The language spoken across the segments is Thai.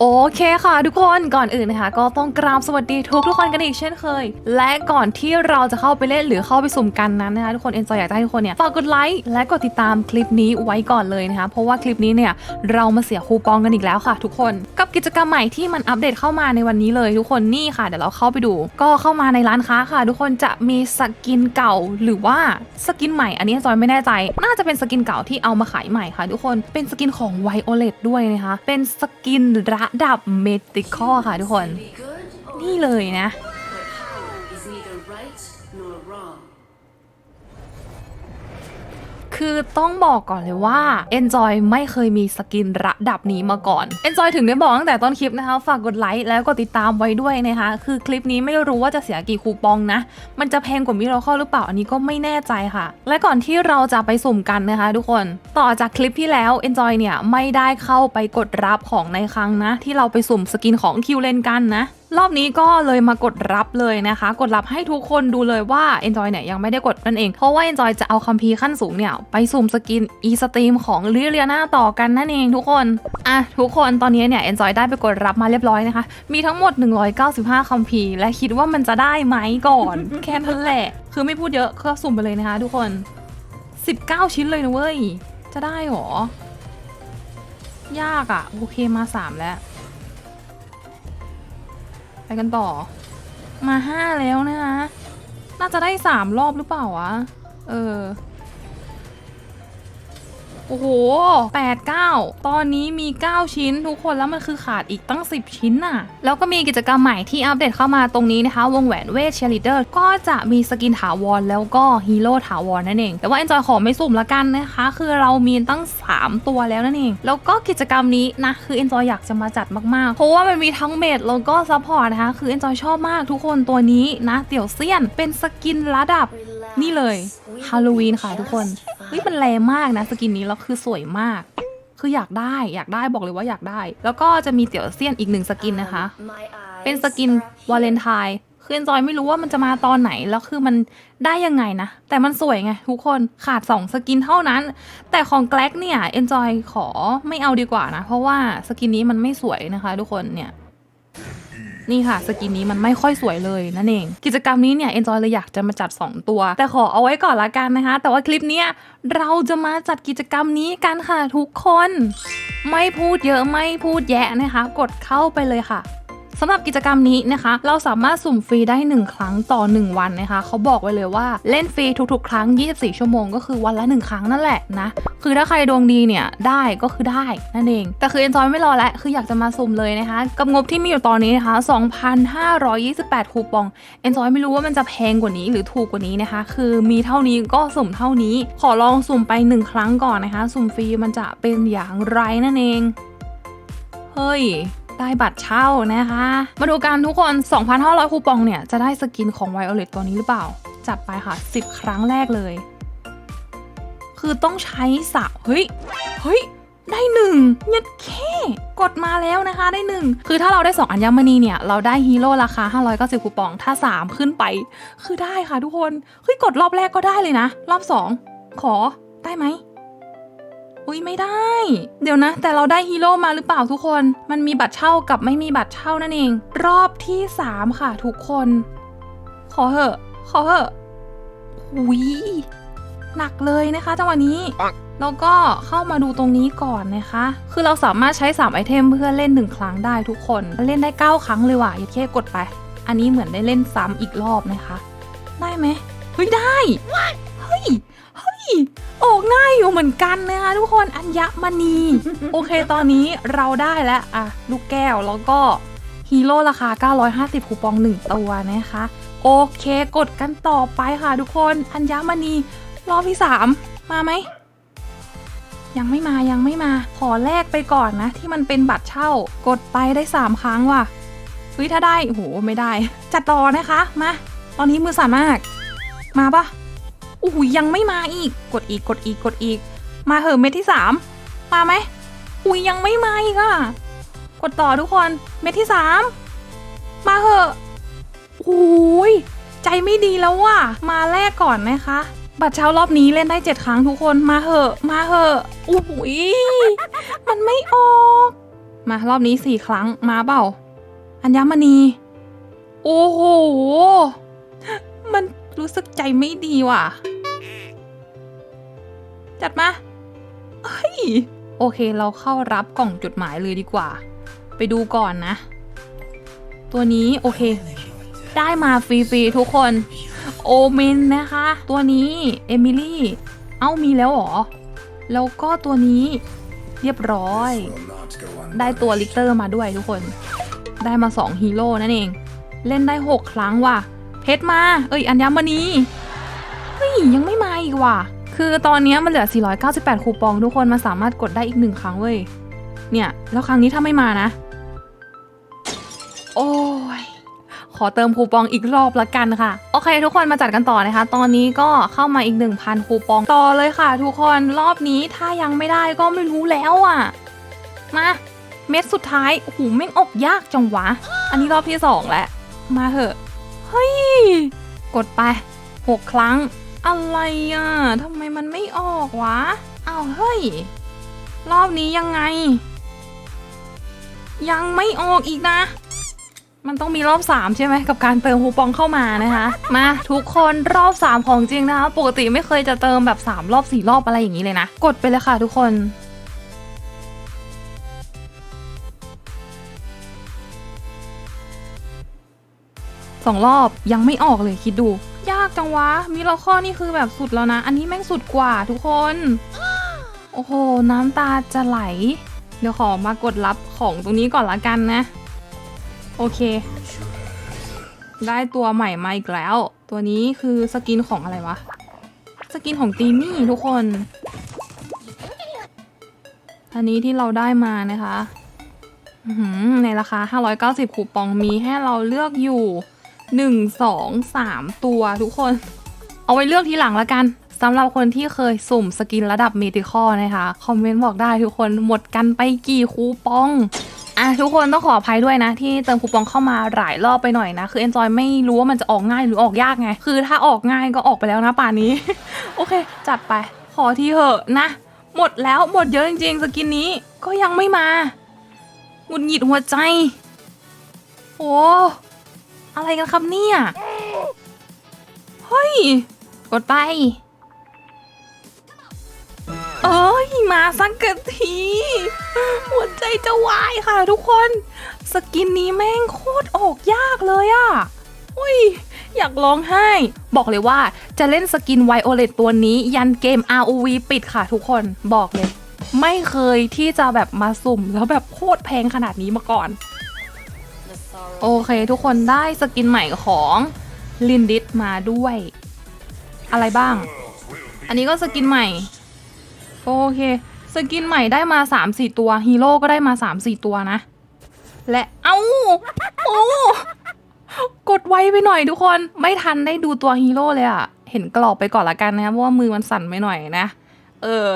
โอเคค่ะทุกคนก่อนอื่นนะคะ ก็ต้องกราบสวัสดีทุกทุกคนกันอีกเช่นเคย และก่อนที่เราจะเข้าไปเล่นหรือเข้าไปสุ่มกันนั้นนะคะทุกคนเอ็นจอยอยากให้ทุกคนเนี่ยฝากกดไลค์และกดติดตามคลิปนี้ไว้ก่อนเลยนะคะเพราะว่าคลิปนี้เนี่ยเรามาเสียคูปองกันอีกแล้วค่ะ ทุกคนกับกิจกรรมใหม่ที่มันอัปเดตเข้ามาในวันนี้เลย ทุกคนนี่ค่ะเดี๋ยวเราเข้าไปดู ก็เข้ามาในร้านค้าค่ะ ทุกคนจะมีสกินเก่าหรือว่าสกินใหม่ อันนี้จอยไม่แน่ใจ น่าจะเป็นสกินเก่าที่เอามาขายใหม่ค่ะ ทุกคนเป็นสกินของไวโอเลตด้วยนะคะเป็นสกินระดับเมติคอค่ะทุกคน นี่เลยนะ คือต้องบอกก่อนเลยว่า Enjoy ไม่เคยมีสกินระดับนี้มาก่อน Enjoy ถึงได้บอกตั้งแต่ต้นคลิปนะคะ ฝากกดไลค์แล้วก็ติดตามไว้ด้วยนะคะ คือคลิปนี้ไม่รู้ว่าจะเสียกี่คูปองนะ มันจะแพงกว่ามิโรคอลหรือเปล่า อันนี้ก็ไม่แน่ใจค่ะ และก่อนที่เราจะไปสุ่มกันนะคะทุกคนต่อจากคลิปที่แล้ว Enjoy เนี่ยไม่ได้เข้าไปกดรับของในครั้งนะ ที่เราไปสุ่มสกินของคิวเลนกันนะ รอบนี้ก็เลยมากดรับเลยนะคะ กดรับให้ทุกคนดูเลยว่า Enjoy เนี่ยยังไม่ได้กดนั่นเอง เพราะว่า Enjoy จะเอาคัมภีร์ขั้นสูงเนี่ย ไปสุ่มสกิน e สตรีมของลิเลียนาต่อกันนั่นเองทุกคน อะ ทุกคนตอนนี้เนี่ย Enjoy ได้ไปกดรับมาเรียบร้อยนะคะ มีทั้งหมด 195คัมภีร์และคิดว่ามันจะได้ไหมก่อน แค่นั้นแหละ คือไม่พูดเยอะก็สุ่มไปเลยนะคะ ทุกคน 19 ชิ้นเลยนะเว้ย จะได้หรอ ยากอะ่ะ โอเคมา 3 แล้ว ไปกันต่อ มาห้าแล้วนะคะ น่าจะได้สามรอบหรือเปล่าวะ เออ โอ้โหแปดเก้าตอนนี้มี 9 ชิ้นทุกคนแล้วมันคือขาดอีกตั้ง 10 ชิ้นน่ะ แล้วก็มีกิจกรรมใหม่ที่อัปเดตเข้ามาตรงนี้นะคะ วงแหวนเวทเชลิเดอร์ก็จะมีสกินถาวรแล้วก็ฮีโร่ถาวรนั่นเอง แต่ว่า Enjoy ขอไม่สุ่มละกันนะคะ คือเรามีตั้ง 3 ตัวแล้วนั่นเอง แล้วก็กิจกรรมนี้นะ คือ Enjoy อยากจะมาจัดมากๆ เพราะว่ามันมีทั้งเมดแล้วก็ซัพพอร์ตนะคะ คือ Enjoy ชอบมากทุกคนตัวนี้นะ เตี่ยวเซียนเป็นสกินระดับ นี่เลยฮาโลวีนค่ะทุกคนเฮ้ยมันแรงมากนะสกินนี้แล้วคือสวยมาก คืออยากได้อยากได้บอกเลยว่าอยากได้ แล้วก็จะมีเตี๋ยวเซียนอีกหนึ่งสกินนะคะ เป็นสกินวาเลนไทน์คือเอนจอยไม่รู้ว่ามันจะมาตอนไหนแล้วคือมันได้ยังไงนะ แต่มันสวยไงทุกคนขาด 2 สกินเท่านั้น แต่ของแกล็กเนี่ยเอนจอยขอไม่เอาดีกว่านะ เพราะว่าสกินนี้มันไม่สวยนะคะ ทุกคนเนี่ย นี่ค่ะสกินนี้มันไม่ค่อยสวยเลยนั่นเอง กิจกรรมนี้เนี่ยเอนจอยเลยอยากจะมาจัด 2 ตัว แต่ขอเอาไว้ก่อนละกันนะคะ แต่ว่าคลิปนี้เราจะมาจัดกิจกรรมนี้กันค่ะทุกคน ไม่พูดเยอะไม่พูดแยะนะคะ กดเข้าไปเลยค่ะ สำหรับกิจกรรมนี้นะคะ เราสามารถสุ่มฟรีได้ 1 ครั้งต่อ 1 วันนะคะเขาบอกไว้เลยว่าเล่นฟรีทุกๆ ครั้ง 24 ชั่วโมงก็คือวันละ 1 ครั้งนั่นแหละนะคือถ้าใครดวงดีเนี่ยได้ก็คือได้นั่นเอง แต่คือเอนจอยไม่รอแล้วคืออยากจะมาสุ่มเลยนะคะกับงบที่มีอยู่ตอนนี้นะคะ2,528 คูปองเอนจอยไม่รู้ว่ามันจะแพงกว่านี้หรือถูกกว่านี้นะคะ คือมีเท่านี้ก็สุ่มเท่านี้ ขอลองสุ่มไป 1 ครั้งก่อนนะคะ สุ่มฟรีมันจะเป็นอย่างไรนั่นเอง เฮ้ย ได้บัตรเช่านะคะ มาดูกันทุกคน 2,500 คูปองเนี่ย จะได้สกินของ Violet ตัวนี้หรือเปล่า จัดไปค่ะ 10 ครั้งแรกเลย คือต้องใช้สาวเฮ้ย เฮ้ย ได้หนึ่งยัดแค่กดมาแล้วนะคะได้หนึ่งคือถ้าเราได้ 2 อัญมณีเนี่ย เราได้ฮีโร่ราคา 590 คูปอง ถ้า 3 ขึ้นไป คือได้ค่ะทุกคน เฮ้ย กดรอบแรกก็ได้เลยนะ รอบ 2 ขอได้ไหม อุ้ยไม่ได้ เดี๋ยวนะ แต่เราได้ฮีโร่มาหรือเปล่าทุกคน มันมีบัตรเช่ากับไม่มีบัตรเช่านั่นเอง รอบที่ 3 ค่ะทุกคน ขอเหอะ ขอเหอะหุยหนักเลยนะคะจังหวะนี้ แล้วก็เข้ามาดูตรงนี้ก่อนนะคะ คือเราสามารถใช้ 3 ไอเทมเพื่อเล่น 1 ครั้งได้ทุกคน เล่นได้ 9 ครั้งเลยว่ะอย่าแค่กดไป อันนี้เหมือนได้เล่นซ้ำอีกรอบนะคะ ได้ไหมเฮ้ยได้เฮ้ย ออกง่ายอยู่เหมือนกันนะคะทุกคนอัญมณี โอเคตอนนี้เราได้แล้วอะลูกแก้วแล้วก็ฮีโร่ราคา 950 คูปอง 1 ตัวนะคะ โอเคกดกันต่อไปค่ะทุกคนอัญมณี รอบที่ 3 มาไหม ยังไม่มายังไม่มา ขอแลกไปก่อนนะ ที่มันเป็นบัตรเช่ากดไปได้ 3 ครั้งว่ะเฮ้ยถ้าได้โหไม่ได้ จัดต่อนะคะมาตอนนี้มือสั่นมาก มาปะ อ้โหยังไม่มาอีก กดอีกกดอีกกดอีก มาเหอะเม็ดที่สามมาไหมอุ้ยยังไม่มาอีกอะกดต่อทุกคน เม็ดที่สามมาเหอะโอ้ยใจไม่ดีแล้วว่ะ มาแรกก่อนนะคะ บัตรเช้ารอบนี้เล่นได้เจ็ดครั้งทุกคน มาเหอะ มาเหอะโอ้โหยมันไม่ออก มารอบนี้สี่ครั้ง มาเปล่า อัญมณี โอ้โห มันรู้สึกใจไม่ดีว่ะ จัดมาเฮ้ยโอเคเราเข้ารับกล่องจดหมายเลยดีกว่า ไปดูก่อนนะ ตัวนี้โอเค ได้มาฟรีๆทุกคน โอเมนนะคะ ตัวนี้เอมิลี่ เอ้ามีแล้วหรอ แล้วก็ตัวนี้เรียบร้อย ได้ตัวลิกเตอร์มาด้วยทุกคน ได้มา 2 ฮีโร่นั่นเอง เล่นได้ 6 ครั้งว่ะ เพชรมา เอ้ย อัญมณีเฮ้ยยังไม่มาอีกว่ะ คือตอนนี้มันเหลือ 498 คูปองทุกคนมันสามารถกดได้อีกหนึ่งครั้งเว้ย เนี่ย แล้วครั้งนี้ถ้าไม่มานะ โอ้ย ขอเติมคูปองอีกรอบละกันค่ะ โอเค ทุกคนมาจัดกันต่อนะคะ ตอนนี้ก็เข้ามาอีก 1,000 คูปองต่อเลยค่ะ ทุกคนรอบนี้ถ้ายังไม่ได้ก็ไม่รู้แล้วอะ มาเม็ดสุดท้ายโอ้โหแม่งออกยากจังวะ อันนี้รอบที่สองแล้ว มาเถอะ เฮ้ย กดไปหกครั้ง อะไรอะทำไมมันไม่ออกวะอ้าวเฮ้ย รอบนี้ยังไง ยังไม่ออกอีกนะ มันต้องมีรอบ 3 ใช่ไหมกับการเติมคูปองเข้ามานะคะ มาทุกคนรอบ 3 ของจริงนะคะ ปกติไม่เคยจะเติมแบบ 3 รอบ 4 รอบอะไรอย่างนี้เลยนะ กดไปเลยค่ะทุกคนสองรอบยังไม่ออกเลยคิดดู ยากจังวะ มิราข้อนี่คือแบบสุดแล้วนะ อันนี้แม่งสุดกว่าทุกคน โอ้โห น้ำตาจะไหล เดี๋ยวขอมากดรับของตรงนี้ก่อนละกันนะ โอเค ได้ตัวใหม่มาอีกแล้ว ตัวนี้คือสกินของอะไรวะ สกินของตีมี่ทุกคน อันนี้ที่เราได้มานะคะหือในราคา 590 คูปองมีให้เราเลือกอยู่ 1 2 3ตัวทุกคน เอาไว้เลือกทีหลังละกันสำหรับคนที่เคยสุ่มสกินระดับเมติคอนะคะ คอมเมนต์บอกได้ทุกคนหมดกันไปกี่คูปองอะทุกคนต้องขออภัยด้วยนะ ที่เติมคูปองเข้ามาหลายรอบไปหน่อยนะ คือ Enjoy ไม่รู้ว่ามันจะออกง่ายหรือออกยากไง คือถ้าออกง่ายก็ออกไปแล้วนะป่านนี้ โอเค จัดไป ขอทีเหอะนะ หมดแล้วหมดเยอะจริงๆ สกินนี้ก็ยังไม่มาหงุดหงิดหัวใจ โอ้ อะไรกันครับเนี่ย เฮ้ย กดไป เอ้ย มาสักกะที หัวใจจะวายค่ะทุกคน สกินนี้แม่งโคตรออกยากเลยอะอุ้ย อยากร้องไห้ บอกเลยว่าจะเล่นสกินไวโอเลตตัวนี้ยันเกม ROV ปิดค่ะทุกคนบอกเลย ไม่เคยที่จะแบบมาสุ่มแล้วแบบโคตรแพงขนาดนี้มาก่อน โอเค ทุกคนได้สกินใหม่ของลินดิสมาด้วย อะไรบ้าง อันนี้ก็สกินใหม่ โอเค สกินใหม่ได้มา 3-4 ตัวฮีโร่ก็ได้มา 3-4 ตัวนะ และเอ้าโอ้กดไวไปหน่อยทุกคนไม่ทันได้ดูตัวฮีโร่เลยอะเห็นกรอบไปก่อนละกันนะเพราะว่ามือมันสั่นไปหน่อยนะ เออ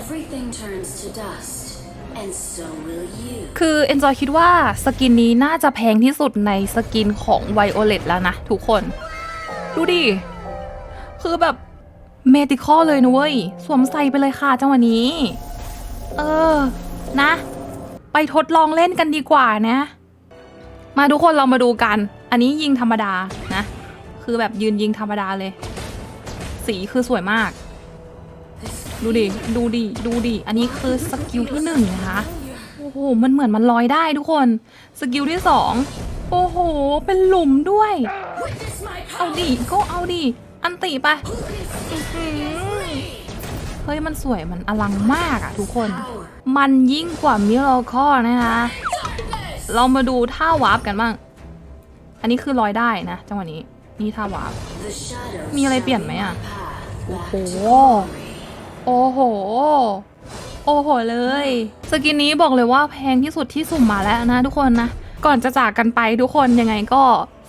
Everything turns to dust, คือ Enjoy คิดว่าสกินนี้น่าจะแพงที่สุดในสกินของ Violet แล้วนะทุกคน ดูดิ คือแบบเมติคอลเลยนะเว้ย สวมใส่ไปเลยค่ะจังหวะนี้ เออ นะ ไปทดลองเล่นกันดีกว่านะ มาทุกคนเรามาดูกัน อันนี้ยิงธรรมดานะ คือแบบยืนยิงธรรมดาเลย สีคือสวยมาก ดูดิ ดูดิ ดูดิ อันนี้คือสกิลที่หนึ่งนะคะ โอ้โห มันเหมือนมันลอยได้ทุกคน สกิลที่สองโอ้โห เป็นหลุมด้วย เอาดิ ก็เอาดิ อันติไป เฮ้ย มันสวย มันอลังมากอะทุกคน มันยิ่งกว่ามิรคอนะคะ เรามาดูท่าวาร์ปกันบ้าง อันนี้คือลอยได้นะจังหวะนี้ นี่ท่าวาร์ป มีอะไรเปลี่ยนไหมอะโอ้โห โอ้โห โอ้โหเลย สกินนี้บอกเลยว่าแพงที่สุดที่สุ่มมาแล้วนะทุกคนนะ ก่อนจะจากกันไปทุกคนยังไงก็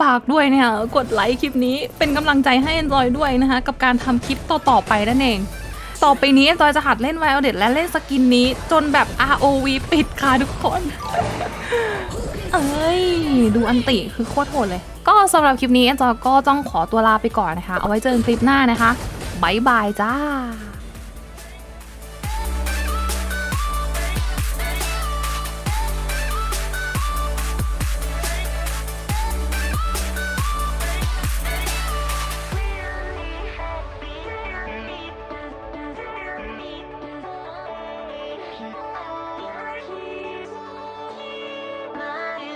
ฝากด้วยเนี่ยกดไลค์คลิปนี้เป็นกำลังใจให้ Enjoy ด้วยนะคะ กับการทำคลิปต่อๆไปนั่นเอง ต่อไปนี้ Enjoy จะหัดเล่น Violet และเล่นสกินนี้ จนแบบ ROV ปิดค่ะทุกคน เอ้ย ดูอันติคือโคตรโหดเลย ก็สำหรับคลิปนี้ Enjoy ก็ต้องขอตัวลาไปก่อนนะคะ เอาไว้เจอกันคลิปหน้านะคะบายบายจ้า